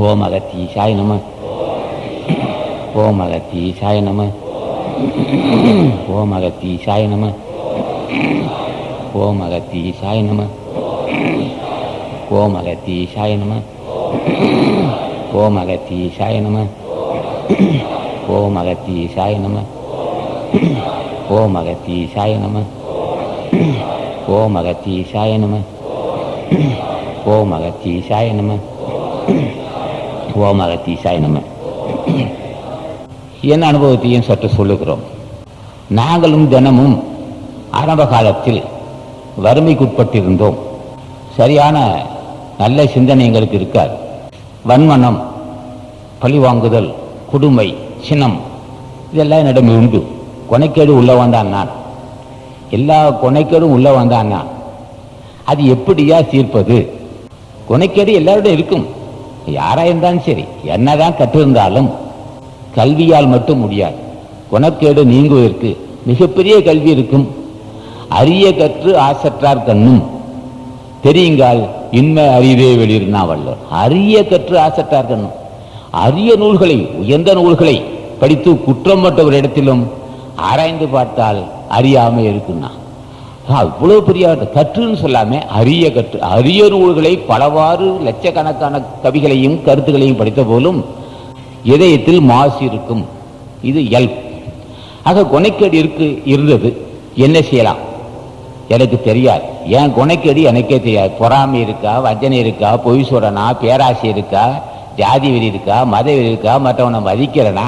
ஓம் அகத்தீசாய நம ஓம் அகத்தீசாய நம ஓம் அகத்தீசாய நம ஓம் அகத்தீசாய நம ஓம் அகத்தீசாய நம ஓம் அகத்தீசாய நம ஓம் அகத்தீசாய நம ஓம் அகத்தீசாய நம ஓம் அகத்தீசாய நம ஓம் அகத்தீசாய நம ஓம் அகத்தீசாய நம என் அனுபவத்தையும் சற்று சொல்லுகிறோம். நாங்களும் தினமும் ஆரம்ப காலத்தில் வறுமைக்குட்பட்டிருந்தோம். சரியான நல்ல சிந்தனை எங்களுக்கு இருக்காது. வன்மனம் பழிவாங்குதல் கொடுமை சினம் இதெல்லாம் என்னிடம் உண்டு. கொனைக்கேடு உள்ள வந்தான் நான். எல்லா கொனைக்கேடும் உள்ள வந்தான் நான். அது எப்படியா தீர்ப்பது? கொனைக்கேடு எல்லாரோட இருக்கும். யாரா இருந்தாலும் சரி என்னதான் கற்றிருந்தாலும் கல்வியால் மட்டும் முடியாது. குணக்கேடு நீங்குவதற்கு மிகப்பெரிய கல்வி இருக்கும். அரிய கற்று ஆசற்றார் கண்ணும். தெரியுங்கால் இன்மை அறிவே வெளியிருந்தா வல்லோர். அரிய கற்று ஆசற்றார் கண்ணும். அரிய நூல்களை உயர்ந்த நூல்களை படித்து குற்றம் மற்ற இடத்திலும் ஆராய்ந்து பார்த்தால் அறியாம இருக்குன்னா அவ்வளவு பெரிய கற்றுன்னு சொல்லாம அரிய கற்று அரிய நூல்களை பலவாறு லட்சக்கணக்கான கவிகளையும் கருத்துக்களையும் படித்த போலும் இதயத்தில் மாசு இருக்கும். இது எல் ஆக கொனைக்கேடு இருக்கு இருந்தது. என்ன செய்யலாம்? எனக்கு தெரியாது. ஏன் குணைக்கேடு எனக்கே தெரியாது. பொறாமை இருக்கா வஞ்சனை இருக்கா பொய் சொல்றனா பேராசை இருக்கா ஜாதி வெறி இருக்கா மத வெறி இருக்கா மற்றவனை மதிக்கிறனா?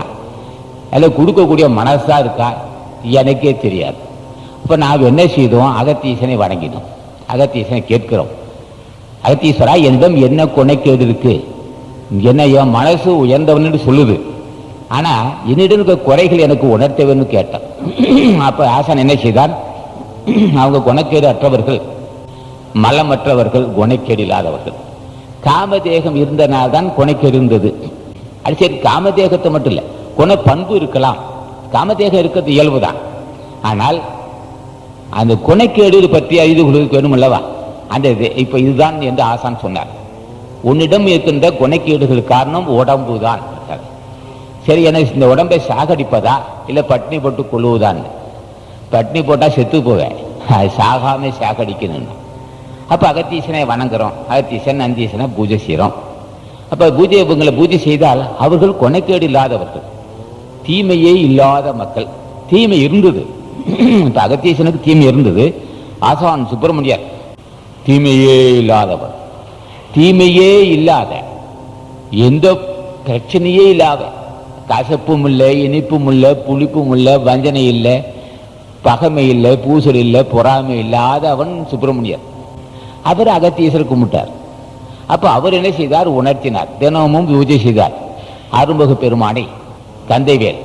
அல்ல கொடுக்கக்கூடிய மனசா இருக்கா? எனக்கே தெரியாது. இப்போ நாம் என்ன செய்தோம்? அகத்தீசனை வணங்கினோம். அகத்தீசனை கேட்கிறோம். அகத்தீஸ்வரா என்னிடம் என்ன கொனைக்கேடு இருக்கு என்ன என் மனசு உயர்ந்தவன்னு சொல்லுது. ஆனா என்னிடம் இருக்க குறைகள் எனக்கு உணர்த்தவேன்னு கேட்டான். அப்ப ஆசான் என்ன செய்தான்? அவங்க குணக்கேடு அற்றவர்கள் மலமற்றவர்கள் குணக்கேடு இல்லாதவர்கள். காமதேகம் இருந்தனால்தான் குணக்கேடு இருந்தது. அது சரி காமதேகத்தை மட்டும் இல்லை குண பண்பு இருக்கலாம். காமதேகம் இருக்கிறது இயல்பு தான் ஆனால் அந்த குணக்கேடு பற்றி அறிந்து கொள்வதற்கு வேணும் அல்லவா அந்த இது இப்ப இதுதான் என்று ஆசான் சொன்னார். உன்னிடம் இருக்கின்ற குணக்கேடுகள் காரணம் உடம்பு தான் சரி எனக்கு இந்த உடம்பை சாகடிப்பதா? இல்லை பட்னி போட்டு கொள்ளுவதான் பட்னி போட்டா செத்து போவேன். அது சாகாம சாகடிக்கணும் அப்போ அகத்தீசனை வணங்குறோம். அகத்தீசன் நந்தீசனை பூஜை செய்கிறோம் அப்போ பூஜை இவங்களை பூஜை செய்தால் அவர்கள் கொனைக்கேடு இல்லாதவர்கள். தீமையே இல்லாத மக்கள். தீமை இருந்தது. இப்போ அகத்தீசனுக்கு தீமை இருந்தது. ஆசான் சுப்பிரமணியர் தீமையே இல்லாதவர். தீமையே இல்லாத எந்த பிரச்சனையே இல்லாத கசப்பும் இல்லை இனிப்பும் இல்லை புளிப்பும் இல்லை வஞ்சனை இல்லை பகமை இல்லை பூசல் இல்லை பொறாமை இல்லாத அவன் சுப்பிரமணியர். அவர் அகத்தீசர் கும்பிட்டார். அப்போ அவர் என்ன செய்தார்? உணர்த்தினார். தினமும் பூஜை செய்தார். அரும்பகு பெருமானை கந்தைவேல்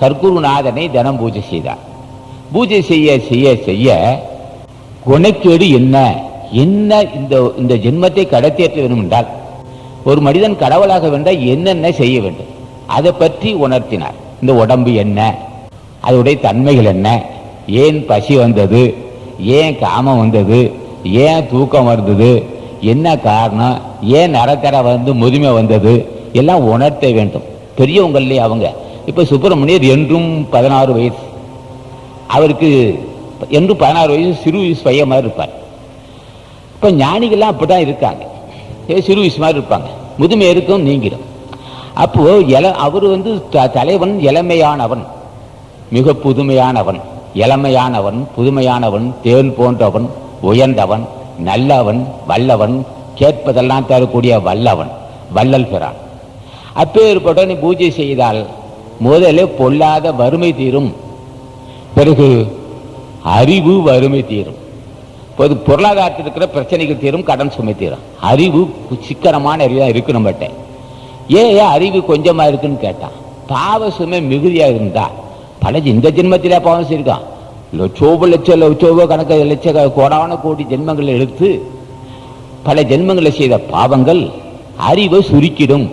சர்க்குருநாதனை தினம் பூஜை செய்தார். பூஜை செய்ய செய்ய செய்ய குணக்கேடு என்ன? என்ன இந்த இந்த ஜென்மத்தை கடத்தேற்ற வேண்டும் என்றால் ஒரு மனிதன் கடவுளாக வேண்டால் என்னென்ன செய்ய வேண்டும்? அதை பற்றி உணர்த்தினார். இந்த உடம்பு என்ன? அதனுடைய தன்மைகள் என்ன? ஏன் பசி வந்தது? ஏன் காமம் வந்தது? ஏன் தூக்கம் வந்தது? என்ன காரணம்? ஏன் நரத்தர வந்து முதுமை வந்தது? எல்லாம் உணர்த்த வேண்டும். பெரியவங்கள்லே அவங்க? இப்போ சுப்பிரமணியர் என்றும் பதினாறு வயசு. அவருக்கு என்று பதினாறு வயசு சிறு வயசு பையன் மாதிரி இருப்பார். இப்போ ஞானிகள்லாம் அப்படிதான் இருக்காங்க. ஏ, சிறு வயசு மாதிரி இருப்பாங்க. முதுமை இருக்கும் நீங்கிடும். அப்போது இள அவர் வந்து த- தலைவன் இளமையானவன். மிக புதுமையானவன் இளமையானவன் புதுமையானவன் தேன் போன்றவன் உயர்ந்தவன் நல்லவன் வல்லவன் கேட்பதெல்லாம் தரக்கூடிய வல்லவன் வள்ளல் பெறான் அப்பேற்பட்ட நீ பூஜை செய்தால் முதலே பொல்லாத வறுமை தீரும். பிறகு அறிவு வறுமை தீரும். பொது பொருளாதாரத்தில் இருக்கிற பிரச்சனைகள் தீரும் கடன் சுமை தீரும். அறிவு சிக்கனமான அறிவு தான் இருக்கு நம்மகிட்ட. ஏன் ஏன் அறிவு கொஞ்சமாக இருக்குன்னு கேட்டான் பாவ சுமை மிகுதியாக இருந்தா பல இந்த ஜென்மத்திலே பாவம் செய்யிருக்கான் லட்சோப லட்சம் லட்சோபோ கணக்கு லட்ச கோடான கோடி ஜென்மங்களை எடுத்து பல ஜென்மங்களை செய்த பாவங்கள் அறிவை சுருக்கிடும்.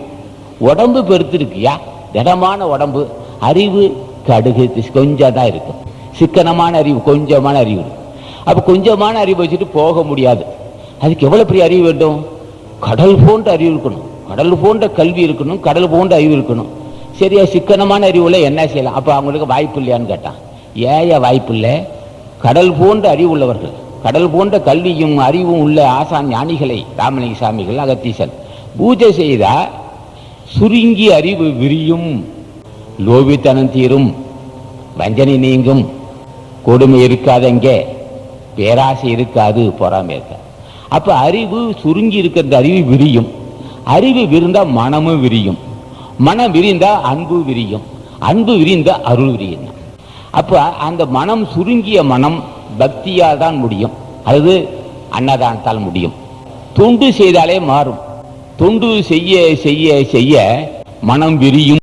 உடம்பு பெருத்திருக்கியா? திடமான உடம்பு. அறிவு கடுகு கொஞ்சம் தான் இருக்கும். சிக்கனமான அறிவு கொஞ்சமான அறிவு. அப்போ கொஞ்சமான அறிவு வச்சுட்டு போக முடியாது. அதுக்கு எவ்வளோ பெரிய அறிவு வேண்டும்? கடல் போன்ற அறிவு இருக்கணும். கடல் போன்ற கல்வி இருக்கணும் கடல் போன்ற அறிவு இருக்கணும். சரியா சிக்கனமான அறிவுல என்ன செய்யலாம்? அப்போ அவங்களுக்கு வாய்ப்பு இல்லையான்னு கேட்டான். ஏயா வாய்ப்பு இல்லை. கடல் போன்ற அறிவு உள்ளவர்கள். கடல் போன்ற கல்வியும் அறிவும் உள்ள ஆசான் ஞானிகளை ராமலிங்க சாமிகள் அகத்தீசன். பூஜை செய்தா சுருங்கி அறிவு விரியும் லோபித்தனம் தீரும் வஞ்சனை நீங்கும். கொடுமை இருக்காதெங்கே பேராசை இருக்காது பொறாமை இருக்காது. அப்ப அறிவு சுருங்கி இருக்கிறது அறிவு விரியும். அறிவு விரிந்தா மனமும் விரியும். மனம் விரிந்தா அன்பு விரியும். அன்பு விரிந்தா அருள் விரியும். அப்ப அந்த மனம் சுருங்கிய மனம் பக்தியால் தான் முடியும். அது அன்னதானத்தால் முடியும். தொண்டு செய்தாலே மாறும். தொண்டு செய்ய செய்ய செய்ய மனம் விரியும்.